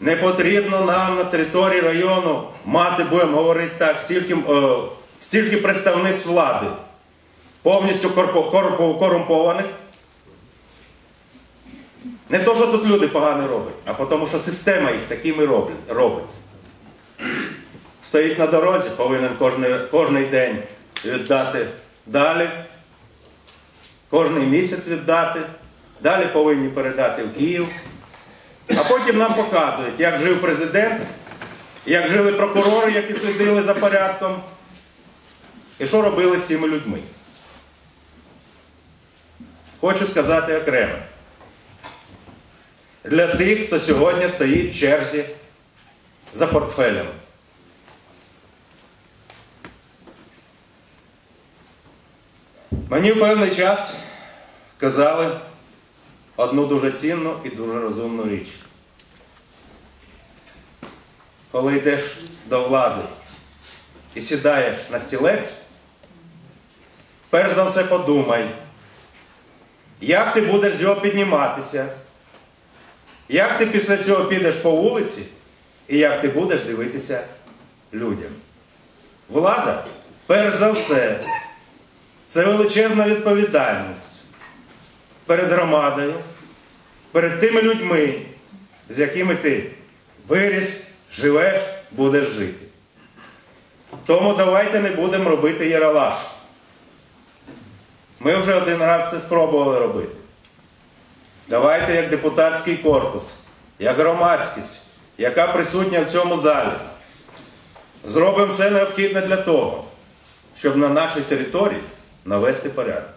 Не потрібно нам на території району мати, будемо говорити так, стільки, е, стільки представниць влади, повністю корумпованих. Не то, що тут люди погано роблять, а тому, що система їх такими робить. Стоїть на дорозі, повинен кожний, кожний день віддати далі, кожний місяць віддати, далі повинні передати в Київ. А потім нам показують, як жив президент, як жили прокурори, які слідили за порядком, і що робили з цими людьми. Хочу сказати окремо. Для тих, хто сьогодні стоїть в черзі за портфелем. Мені в певний час казали одну дуже цінну і дуже розумну річ. Коли йдеш до влади і сідаєш на стілець, перш за все подумай, як ти будеш з його підніматися, як ти після цього підеш по вулиці і як ти будеш дивитися людям. Влада, перш за все, це величезна відповідальність перед громадою, перед тими людьми, з якими ти виріс, живеш, будеш жити. Тому давайте не будемо робити яралаш. Ми вже один раз це спробували робити. Давайте як депутатський корпус, як громадськість, яка присутня в цьому залі, зробимо все необхідне для того, щоб на нашій території навести порядок.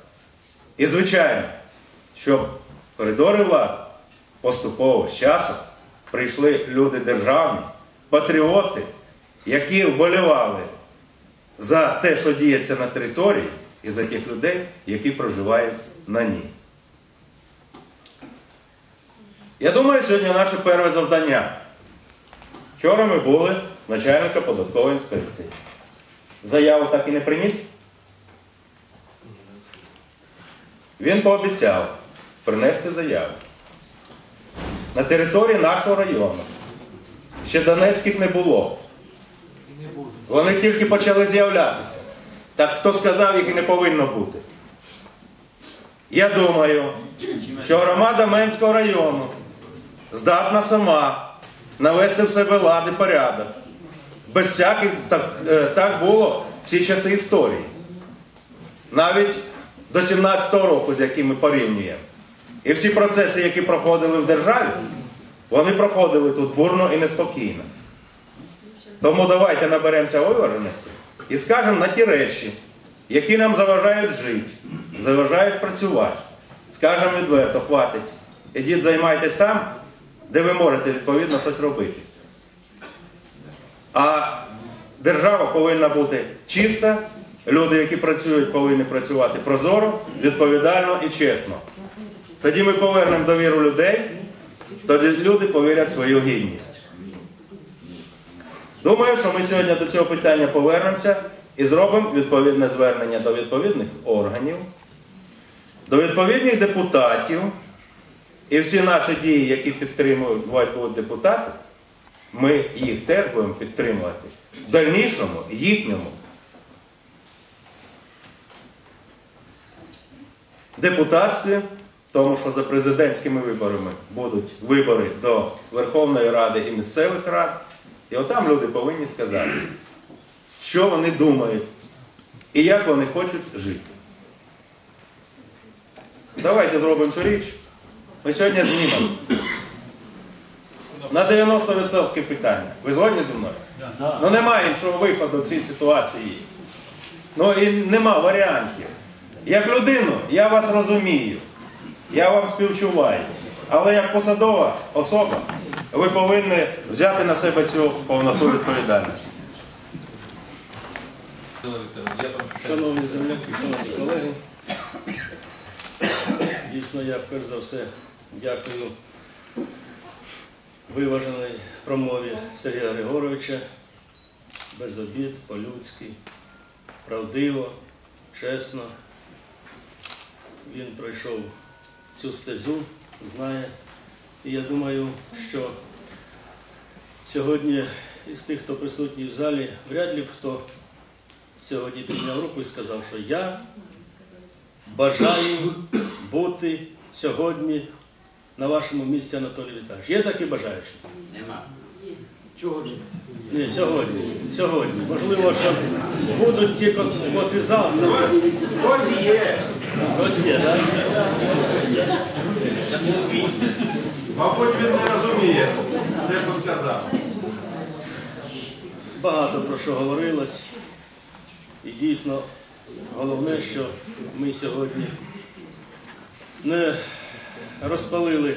І, звичайно, щоб коридори влади поступово з часом прийшли люди державні, патріоти, які вболівали за те, що діється на території, і за тих людей, які проживають на ній. Я думаю, сьогодні наше перше завдання. Вчора ми були начальника податкової інспекції. Заяву так і не приніс. Він пообіцяв принести заяву. На території нашого району ще Донецьких не було. Вони тільки почали з'являтися. Так хто сказав, їх не повинно бути. Я думаю, що громада Менського району здатна сама навести в себе лад і порядок. Без всяких так, е, так було всі часи історії. Навіть до 17-го року, з яким ми порівнюємо. І всі процеси, які проходили в державі, вони проходили тут бурно і неспокійно. Тому давайте наберемося виваженості і скажемо на ті речі, які нам заважають жити, заважають працювати. Скажемо відверто, хватить. Ідіть займайтесь там, де ви можете відповідно щось робити. А держава повинна бути чиста, люди, які працюють, повинні працювати прозоро, відповідально і чесно. Тоді ми повернемо довіру людей, тоді люди повірять свою гідність. Думаю, що ми сьогодні до цього питання повернемося і зробимо відповідне звернення до відповідних органів, до відповідних депутатів. І всі наші дії, які підтримують будуть депутати, ми їх теж будемо підтримувати в дальнішому їхньому депутатстві, тому що за президентськими виборами будуть вибори до Верховної Ради і місцевих рад. І отам люди повинні сказати, що вони думають і як вони хочуть жити. Давайте зробимо цю річ. Ми сьогодні знімемо. На 90% питання. Ви згодні зі мною? Ну немає іншого виходу в цій ситуації. Ну і нема варіантів. Як людину, я вас розумію, я вам співчуваю. Але як посадова особа, ви повинні взяти на себе цю повноту відповідальності. Шановні земляки, шановні колеги, дійсно я перш за все дякую виваженої промові Сергія Григоровича. Без обід, по-людськи, правдиво, чесно. Він пройшов цю стезу, знає. І я думаю, що Сьогодні із тих, хто присутній в залі, вряд ли б хто сьогодні підняв руку і сказав, що я бажаю бути сьогодні на вашому місці Анатолій Віталійович. Є такі бажаючі? Нема. Ні, сьогодні. Сьогодні. Можливо, що будуть ті, котрі завтра. Ось є. Є, так? Мабуть, він не розуміє, де сказав. Багато про що говорилось. І дійсно головне, що ми сьогодні не розпалили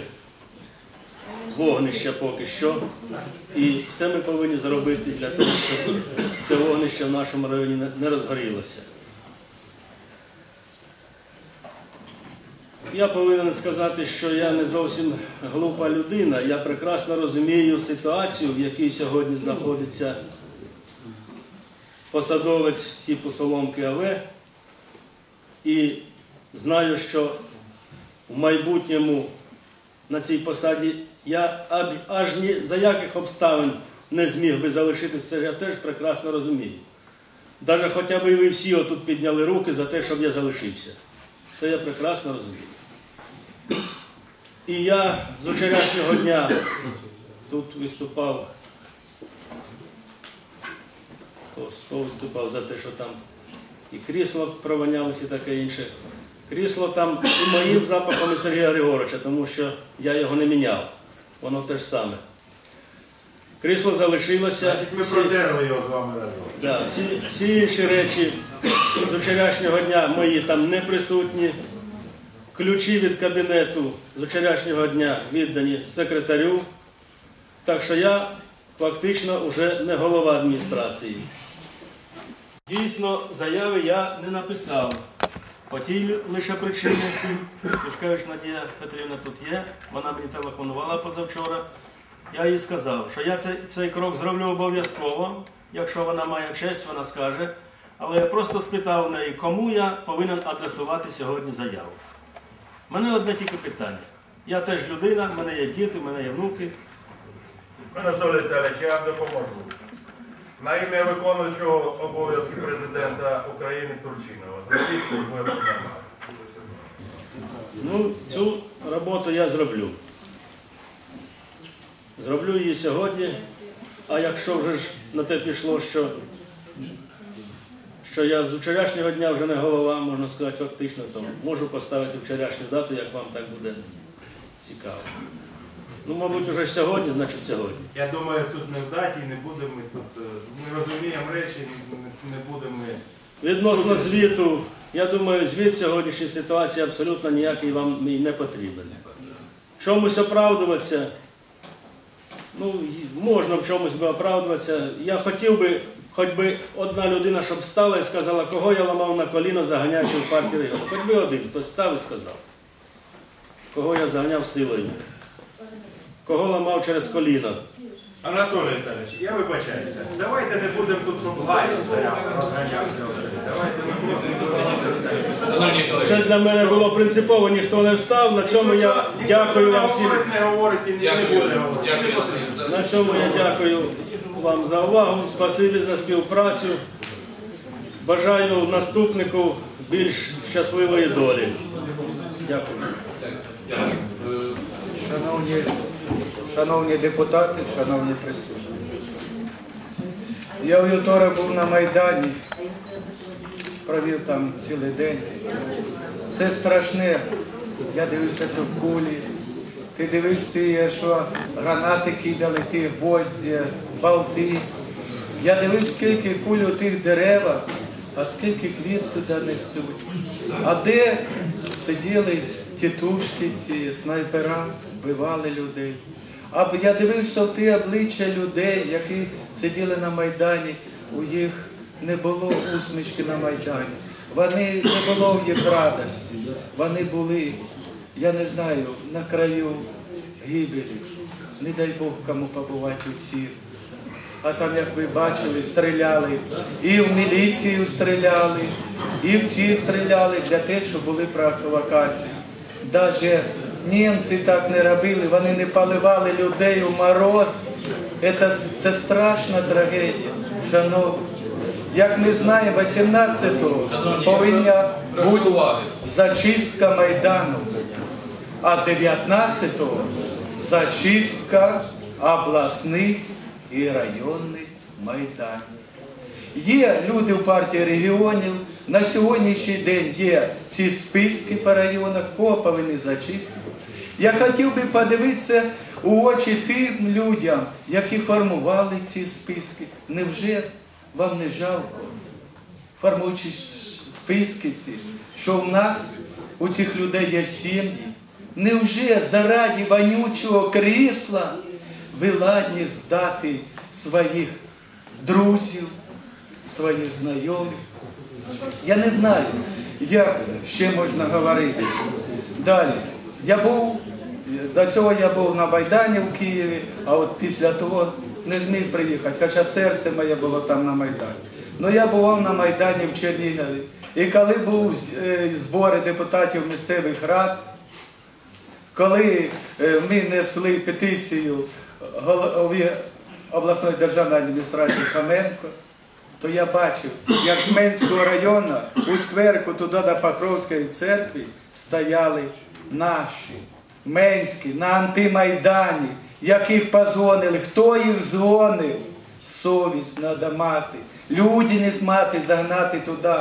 вогнище поки що. І все ми повинні зробити для того, щоб це вогнище в нашому районі не розгорілося. Я повинен сказати, що я не зовсім глупа людина. Я прекрасно розумію ситуацію, в якій сьогодні знаходиться посадовець типу Соломки АВ. І знаю, що в майбутньому на цій посаді я аж, ні за яких обставин не зміг би залишитися, я теж прекрасно розумію. Навіть хоча б і ви всі отут підняли руки за те, щоб я залишився. Це я прекрасно розумію. І я з вчорашнього дня тут виступав. Хто, хто виступав за те, що там і крісла провонялися і таке інше. Крісло там і моїм запахом і Сергія Григоровича, тому що я його не міняв. Воно те ж саме. Крісло залишилося. Ми Всі- продерли його з вами разом. Да, всі, всі інші речі з вчорашнього дня мої там не присутні. Ключі від кабінету з вчорашнього дня віддані секретарю. Так що я фактично вже не голова адміністрації. Дійсно, заяви я не написав. По тій лише причині, Пішкевич Надія Петрівна тут є, вона мені телефонувала позавчора. Я їй сказав, що я цей, цей крок зроблю обов'язково. Якщо вона має честь, вона скаже. Але я просто спитав в неї, кому я повинен адресувати сьогодні заяву. Мене одне тільки питання. Я теж людина, в мене є діти, в мене є внуки. Анатолій Віталійович, я вам допоможу. На ім'я виконуючого обов'язки президента України Турчинова. Зробіть це буде нормально. Ну, цю роботу я зроблю. Зроблю її сьогодні. А якщо вже ж на те пішло, що, що я з вчорашнього дня вже не голова, можна сказати, фактично, то можу поставити вчорашню дату, як вам так буде цікаво. Ну, мабуть, вже сьогодні, значить сьогодні. Я думаю, суд не в даті, не будемо ми тут. е, Ми розуміємо речі, не- будемо ми. Відносно звіту, я думаю, звіт сьогоднішньої ситуації абсолютно ніякий вам мій не потрібен. Чомусь оправдуватися, ну, можна в чомусь би оправдуватися. Я хотів би, хоч би одна людина, щоб встала і сказала, кого я ламав на коліно, заганяючи в партію регіону. Хоч би один, хтось став і сказав. Кого я заганяв силою. Кого ламав через коліно. Анатолій Віталійович, я вибачаюся. Давайте не будемо тут, щоб ларі стояв, розганявся. Давайте ми будемо. Це для мене було принципово, ніхто не встав. На цьому я дякую вам всім. Говорить, не говорить і не не буде говорити. На цьому я дякую вам за увагу. Спасибі за співпрацю. Бажаю наступнику більш щасливої долі. Дякую. Шановні, шановні депутати, шановні присутні. Я вівторок був на Майдані, провів там цілий день. Це страшне. Я дивився тут кулі. Ти дивився, ти, що гранати кидали, ті гвозді, болти. Я дивився, скільки куль у тих деревах, а скільки квіт туди несуть. А де сиділи тітушки, ці снайпера, вбивали людей. А я дивився в ті обличчя людей, які сиділи на Майдані, у їх не було усмішки на Майдані. Вони не було в їх радості. Вони були, я не знаю, на краю гибелі. Не дай Бог кому побувати у цій. А там, як ви бачили, стріляли. І в міліцію стріляли, і в ці стріляли для тих, що були провокації. Даже німці так не робили, вони не поливали людей у мороз, Це, це страшна трагедія, шановні. Як ми знаємо, 18-го повинна бути зачистка Майдану, а 19-го зачистка обласних і районних майданів. Є люди в партії регіонів. На сьогоднішній день є ці списки по районах, кого зачистити. Я хотів би подивитися у очі тим людям, які формували ці списки. Невже вам не жалко, формуючи списки ці, що в нас у цих людей є сім'ї? Невже заради вонючого крісла ви ладні здати своїх друзів, своїх знайомих? Я не знаю, як ще можна говорити. Далі. Я був, до цього я був на Майдані в Києві, а от після того не зміг приїхати, хоча серце моє було там на Майдані. Ну я бував на Майдані в Чернігові. І коли був е, збори депутатів місцевих рад, коли е, ми несли петицію голові обласної державної адміністрації Хаменко, то я бачив, як з Менського району у скверку туди до Покровської церкви стояли наші, Менські, на антимайдані, яких позвонили, хто їх дзвонив. Совість треба мати, людяність мати, загнати туди.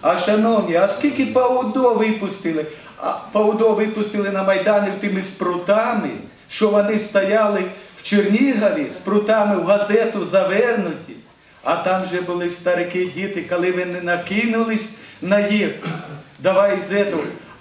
А шановні, а скільки ПАУДО випустили? А ПАУДО випустили на Майдані тими спрутами, що вони стояли в Чернігові з прутами в газету завернуті. А там же були старики діти, коли вони накинулись на їх. Давай з.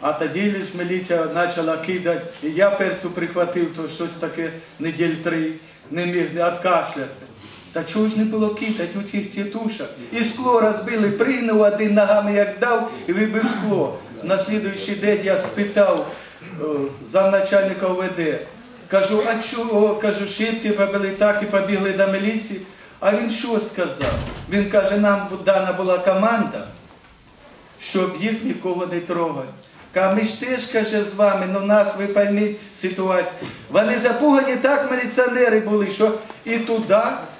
А тоді лиш міліція почала кидати, і я перцю прихватив, то щось таке неділь три, не міг не відкашлятися. Та чого ж не було кидати у цих тітушок? І скло розбили, пригнув один ногами, як дав, і вибив скло. На слідуючий день я спитав е, замначальника ОВД, кажу, а чого? Кажу, шибки побили так і побігли до міліції. А він що сказав? Він каже, нам дана була команда, щоб їх нікого не трогати. Ка ми ж теж каже з вами, ну нас ви пойміть ситуацію. Вони запугані так міліціонери були, що і туди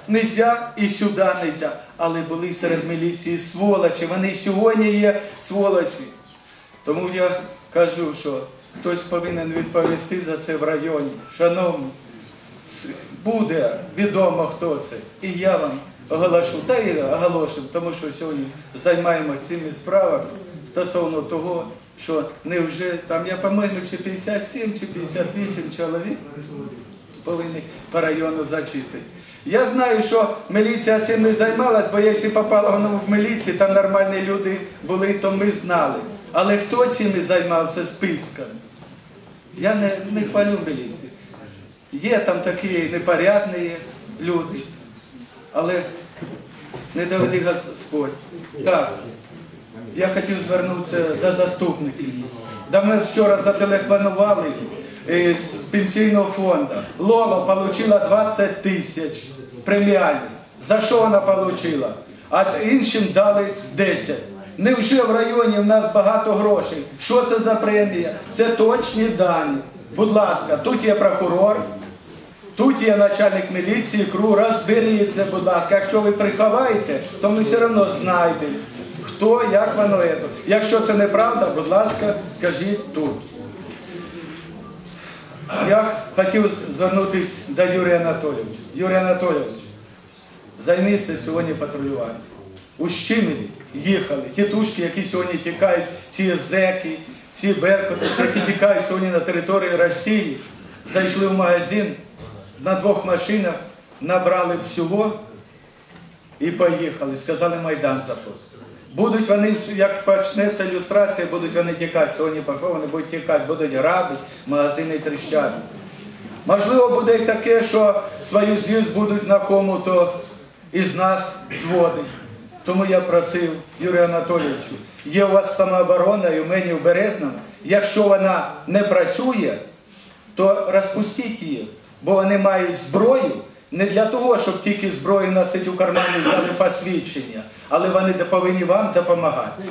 нельзя, і сюди нельзя. Але були серед міліції сволочі. Вони сьогодні є сволочі. Тому я кажу, що хтось повинен відповісти за це в районі. Шановні, буде відомо, хто це. І я вам оголошу, та і оголошу, тому що сьогодні займаємося цими справами стосовно того, що невже там, я по-моєму, чи 57, чи 58 чоловік повинні по району зачистити. Я знаю, що міліція цим не займалась, бо якщо попало воно в міліції, там нормальні люди були, то ми знали. Але хто цим займався списками? Я не, не хвалю міліцію. Є там такі непорядні люди, але не доведи Господь. Так, я хотів звернутися до заступників. До мене вчора зателефонували з пенсійного фонду. Лола отримала 20 тисяч преміальних. За що вона отримала? А іншим дали 10. Невже в районі в нас багато грошей? Що це за премія? Це точні дані. Будь ласка, тут є прокурор, Тут є начальник міліції, КРУ, розберіться, будь ласка. Якщо ви приховаєте, то ми все одно знайдемо, хто, як воно є. Якщо це неправда, будь ласка, скажіть тут. Я хотів звернутися до Юрія Анатолійовича. Юрій Анатолійович, займіться сьогодні патрулюванням. У Щимені їхали тітушки, які сьогодні тікають, ці зеки, ці беркути, які тікають сьогодні на території Росії, зайшли в магазин на двох машинах, набрали всього і поїхали. Сказали Майдан запуск. Будуть вони, як почнеться ілюстрація, будуть вони тікати. Сьогодні поховані будуть тікати, будуть грабити, магазини тріщати. Можливо, буде і таке, що свою злість будуть на кому-то із нас зводити. Тому я просив Юрію Анатолійовичу, є у вас самооборона і у мене в Березному. Якщо вона не працює, то розпустіть її, бо вони мають зброю не для того, щоб тільки зброю носити у кармані взяли посвідчення, але вони повинні вам допомагати.